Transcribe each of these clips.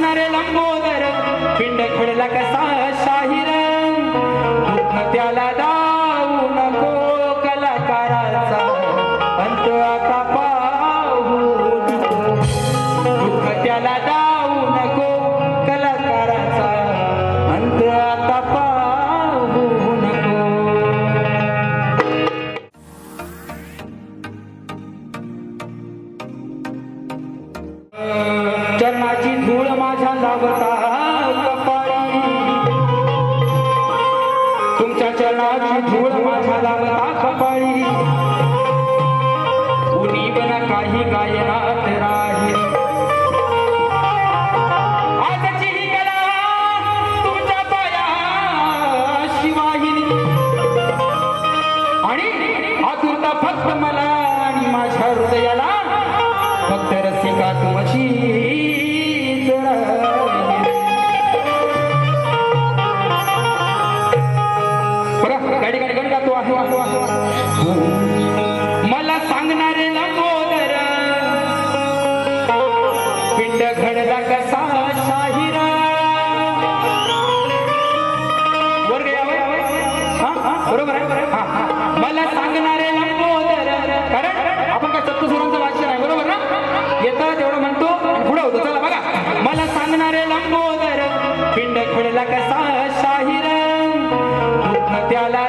सांगणारे लंबोदर पिंड खोडला कसा शाहीर? त्याला दाऊ नको कलाकाराचा अंत आता पाहू दुःख त्याला दाऊ नको कलाकाराचा अंत आता पाहू नको. चरणाची छंद मला सांगणारे लंबोदर पिंड घडला कसा शाहिरा. बरोबर आहे मला सांगणारे लंबोदर कारण आपण काय सप्तसुरांचं वाचन आहे बरोबर ना? येतं तेवढं म्हणतो आणि पुढं होतो. चला बघा. मला सांगणारे लंबोदर पिंड खडला कसा शाहीर. त्याला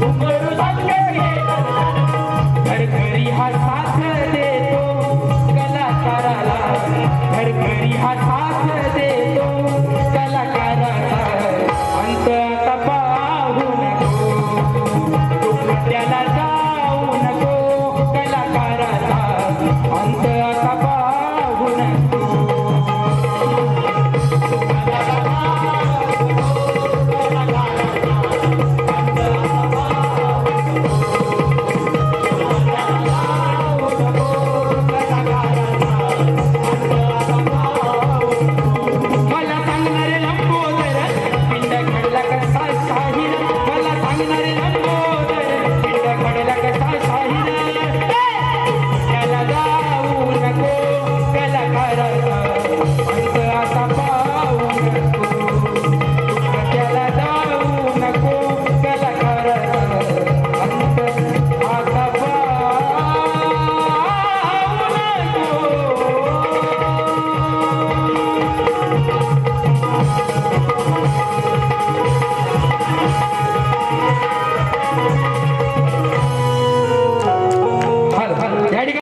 Thank you.